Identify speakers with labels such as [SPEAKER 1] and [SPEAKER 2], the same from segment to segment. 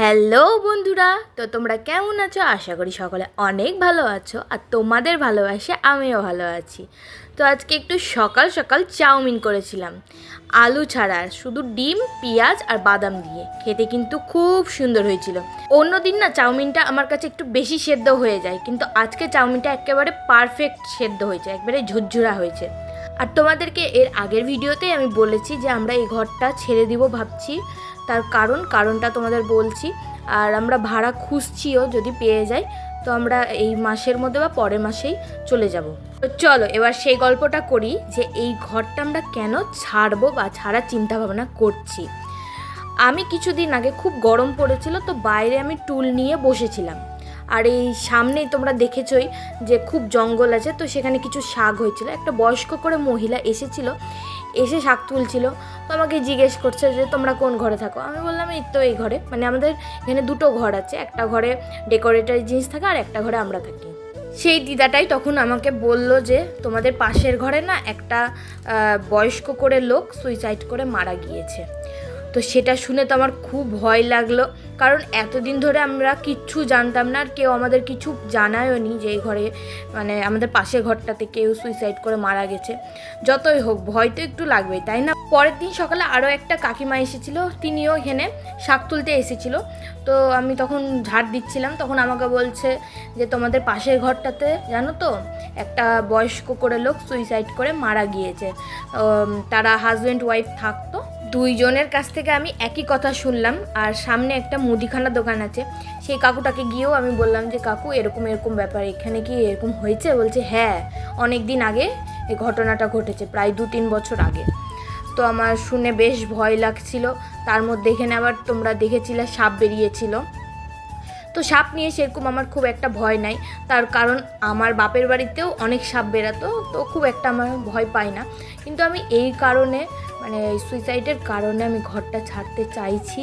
[SPEAKER 1] Hello বন্ধুরা, তো তোমরা কেমন আছো? আশা করি সকলে অনেক ভালো আছো আর তোমাদের ভালোবাসে আমিও ভালো আছি। তো আজকে একটু সকাল সকাল চাউমিন করেছিলাম। আলু ছাড়া, শুধু ডিম, পেঁয়াজ আর বাদাম দিয়ে। খেতে কিন্তু খুব সুন্দর হয়েছিল। অন্য দিন না চাউমিনটা আমার কাছে একটু বেশি সেদ্ধ হয়ে যায়, কিন্তু আজকে চাউমিনটা একেবারে পারফেক্ট সেদ্ধ হয়েছে, একবারে ঝুরঝুরা হয়েছে। আর তোমাদেরকে এর আগের ভিডিওতেই আমি বলেছি যে আমরা এই ঘরটা ছেড়ে দিব ভাবছি। তার কারণ, কারণটা তোমাদের বলছি। আর আমরা ভাড়া খুঁজছিও যদি পেয়ে যাই, তো আমরা এই মাসের মধ্যে বা পরের মাসেই চলে যাব। তো চলো, এবার সেই গল্পটা করি যে এই ঘরটা আমরা কেন ছাড়বো বা ছাড়ার চিন্তা ভাবনা করছি। আমি কিছুদিন আগে খুব গরম পড়েছিল, তো বাইরে আমি টুল নিয়ে বসেছিলাম। আর এই সামনেই তোমরা দেখেছই যে খুব জঙ্গল আছে, তো সেখানে কিছু শাক হয়েছিল। একটা বয়স্ক করে মহিলা এসেছিল এসে শাক তুলছিল। তো আমাকে জিজ্ঞেস করছে যে, তোমরা কোন ঘরে থাকো? আমি বললাম, এই তো এই ঘরে। মানে আমাদের এখানে দুটো ঘর আছে। একটা ঘরে ডেকোরেটারি জিনিস থাকে আর একটা ঘরে আমরা থাকি। সেই দিদাটাই তখন আমাকে বলল যে, তোমাদের পাশের ঘরে না একটা বয়স্ক করে লোক সুইসাইড করে মারা গিয়েছে। তো সেটা শুনে তো আমার খুব ভয় লাগল। কারণ এতদিন ধরে আমরা কিচ্ছু জানতাম না আর কেউ আমাদের কিছু জানায়ও নি যে এই ঘরে মানে আমাদের পাশের ঘরটাতে কেউ সুইসাইড করে মারা গেছে। যতই হোক, ভয় তো একটু লাগবেই, তাই না? পরের দিন সকালে আরও একটা কাকিমা এসেছিল, তিনিও এখানে শাক তুলতে এসেছিল। তো আমি তখন ঝাড় দিচ্ছিলাম, তখন আমাকে বলছে যে তোমাদের পাশের ঘরটাতে, জানো তো, একটা বয়স্ক করে লোক সুইসাইড করে মারা গিয়েছে। তারা হাজব্যান্ড ওয়াইফ থাকতো দুইজনের কাছ থেকে আমি একই কথা শুনলাম, আর সামনে একটা মুদিখানা দোকান আছে। সেই কাকুটাকে গিয়েও আমি বললাম যে, কাকু, এরকম এরকম ব্যাপার, এখানে কি এরকম হয়েছে? বলছে হ্যাঁ অনেক দিন আগে এই ঘটনাটা ঘটেছে, প্রায় দু তিন বছর আগে। তো আমার শুনে বেশ ভয় লাগছিল। তার মধ্যে এখানে আবার তোমরা দেখেছিলে, সাপ বেরিয়েছিল। তো সাপ নিয়ে সেরকম আমার খুব একটা ভয় নাই। তার কারণ আমার বাপের বাড়িতেও অনেক সাপ বেরাতো তো খুব একটা আমার ভয় পাই না। কিন্তু আমি এই কারণে মানে সুইসাইডের কারণে আমি ঘরটা ছাড়তে চাইছি।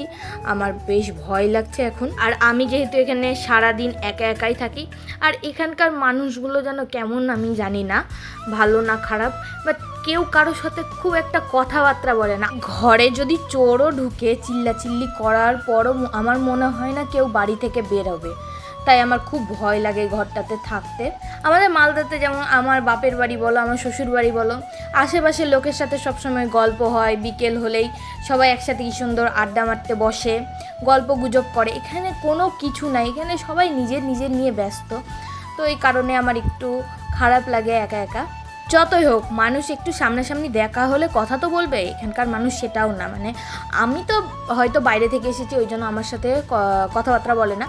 [SPEAKER 1] আমার বেশ ভয় লাগছে এখন। আর আমি যেহেতু এখানে সারাদিন একা একাই থাকি, আর এখানকার মানুষগুলো যেন কেমন আমি জানি না, ভালো না খারাপ বাট কেউ কারোর সাথে খুব একটা কথাবার্তা বলে না। ঘরে যদি চোরও ঢুকে চিল্লাচিল্লি করার পরও আমার মনে হয় না কেউ বাড়ি থেকে বের হবে তাই আমার খুব ভয় লাগে ঘরটাতে থাকতে। আমাদের মালদাতে যেমন আমার বাপের বাড়ি বলো, আমার শ্বশুর বাড়ি বলো, আশেপাশের লোকের সাথে সবসময় গল্প হয়, বিকেল হলেই সবাই একসাথে কি সুন্দর আড্ডা মারতে বসে, গল্প গুজব করে। এখানে কোনো কিছু নাই, এখানে সবাই নিজের নিজের নিয়ে ব্যস্ত। তো এই কারণে আমার একটু খারাপ লাগে একা একা। যতই হোক, মানুষ একটু সামনাসামনি দেখা হলে কথা তো বলবে, এখানকার মানুষ সেটাও না। মানে আমি তো হয়তো বাইরে থেকে এসেছি, ওই জন্য আমার সাথে কথাবার্তা বলে না।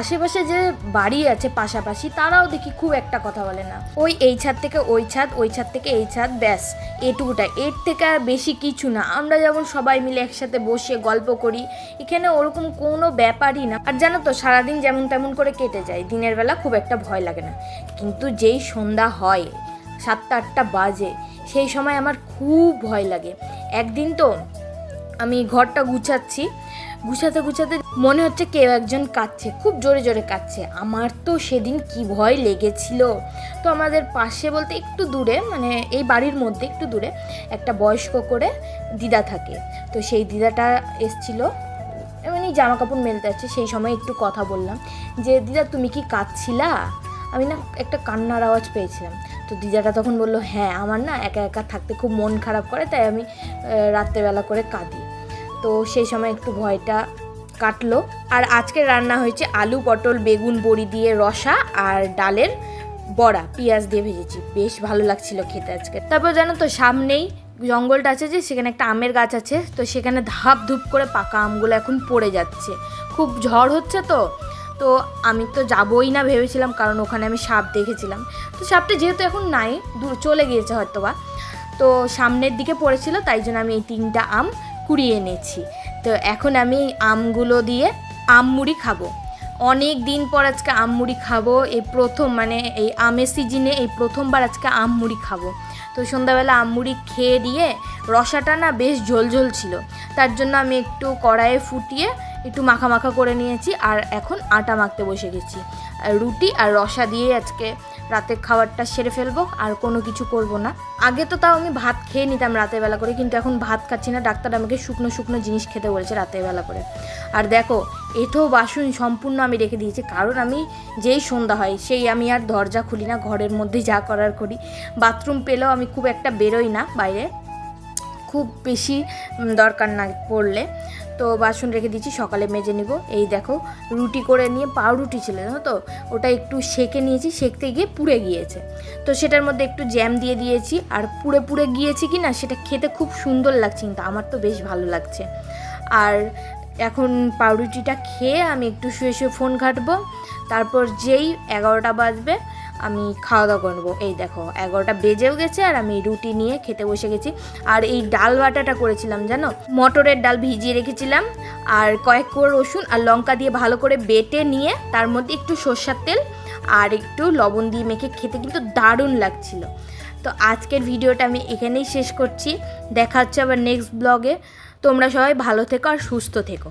[SPEAKER 1] আশেপাশে যে বাড়ি আছে পাশাপাশি, তারাও দেখি খুব একটা কথা বলে না। ওই এই ছাদ থেকে ওই ছাদ ওই ছাদ থেকে এই ছাদ, ব্যাস, এটুকুটাই। এর থেকে আর বেশি কিছু না। আমরা যেমন সবাই মিলে একসাথে বসে গল্প করি, এখানে ওরকম কোনো ব্যাপারই না। আর জানো তো, সারাদিন যেমন তেমন করে কেটে যায়, দিনের বেলা খুব একটা ভয় লাগে না। কিন্তু যেই সন্ধ্যা হয় সাতটা আটটা বাজে। সেই সময় আমার খুব ভয় লাগে। একদিন তো আমি ঘরটা গুছাচ্ছি। গুছাতে গুছাতে মনে হচ্ছে কেউ একজন কাঁদছে, খুব জোরে জোরে কাঁদছে। আমার তো সেদিন কি ভয় লেগেছিল। তো আমাদের পাশে বলতে একটু দূরে মানে এই বাড়ির মধ্যে একটু দূরে, একটা বয়স্ক করে দিদা থাকে। তো সেই দিদাটা এসছিল। এমনি জামা কাপড় মেলতে আছে সেই সময় একটু কথা বললাম যে, দিদা, তুমি কি কাঁদছিলা? আমি না একটা কান্নার আওয়াজ পেয়েছিলাম। তো দিদাটা তখন বলল হ্যাঁ আমার না একা একা থাকতে খুব মন খারাপ করে, তাই আমি রাত্রেবেলা করে কাঁদি। তো সেই সময় একটু ভয়টা কাটলো। আর আজকে রান্না হয়েছে আলু, পটল, বেগুন, বড়ি দিয়ে রসা আর ডালের বড়া, পেঁয়াজ দিয়ে ভেজেছি। বেশ ভালো লাগছিল খেতে আজকে। তারপর জানো তো, সামনেই জঙ্গলটা আছে যে, সেখানে একটা আমের গাছ আছে, তো সেখানে ধাপ ধুপ করে পাকা আমগুলো এখন পড়ে যাচ্ছে। খুব ঝড় হচ্ছে তো তো আমি তো যাবই না ভেবেছিলাম, কারণ ওখানে আমি সাপ দেখেছিলাম। তো সাপটা যেহেতু এখন নাই, দূর চলে গিয়েছে হয়তো বা তো সামনের দিকে পড়েছিল, তাই জন্য আমি এই তিনটা আম কুড়িয়ে এনেছি। তো এখন আমি আমগুলো দিয়ে আম মুড়ি খাব। অনেক দিন পর আজকে আম মুড়ি খাব, এই প্রথম মানে এই আমের সিজনে এই প্রথমবার আজকে আম মুড়ি খাব। তো সন্ধ্যাবেলা আম মুড়ি খেয়ে দিয়ে রসাটা না বেশ ঝোলঝোল ছিল। তার জন্য আমি একটু কড়াইয়ে ফুটিয়ে একটু মাখা মাখা করে নিয়েছি আর এখন আটা মাখতে বসে গেছি। রুটি আর রসা দিয়ে আজকে রাতের খাবারটা সেরে ফেলব, আর কোনো কিছু করব না। আগে তো তাও আমি ভাত খেয়ে নিতাম রাতের বেলা করে, কিন্তু এখন ভাত খাচ্ছি না। ডাক্তার আমাকে শুকনো শুকনো জিনিস খেতে বলেছে রাতের বেলা করে। আর দেখো এঁঠো বাসন সম্পূর্ণ আমি রেখে দিয়েছি, কারণ আমি যেই সন্ধ্যা হয় সেই আমি আর দরজা খুলি না, ঘরের মধ্যে যা করার করি। বাথরুম পেলেও আমি খুব একটা বেরোই না বাইরে। খুব বেশি দরকার না পড়লে। তো বাসন রেখে দিচ্ছি সকালে মেজে নিব। এই দেখো, রুটি করে নিয়ে পাউরুটি ছিল, জানো তো? ওটা একটু সেকে নিয়েছি, সেকতে গিয়ে পুড়ে গিয়েছে। তো সেটার মধ্যে একটু জ্যাম দিয়ে দিয়েছি, আর পুড়ে পুড়ে গিয়েছে কি না, সেটা খেতে খুব সুন্দর লাগছে কিন্তু, আমার তো বেশ ভালো লাগছে। আর এখন পাউরুটিটা খেয়ে আমি একটু শুয়ে শুয়ে ফোন ঘাটবো। তারপর যেই এগারোটা বাজবে আমি খাওয়া দাওয়া করব এই দেখো, এগারোটা বেজেও গেছে আর আমি রুটি নিয়ে খেতে বসে গেছি। আর এই ডাল বাটাটা করেছিলাম, জানো? মটরের ডাল ভিজিয়ে রেখেছিলাম। আর কয়েক কোয়া রসুন আর লঙ্কা দিয়ে ভালো করে বেটে নিয়ে তার মধ্যে একটু সর্ষার তেল আর একটু লবণ দিয়ে মেখে খেতে কিন্তু দারুণ লাগছিল। তো আজকের ভিডিওটা আমি এখানেই শেষ করছি। দেখা হচ্ছে আবার নেক্সট ব্লগে তোমরা সবাই ভালো থেকো আর সুস্থ থেকো।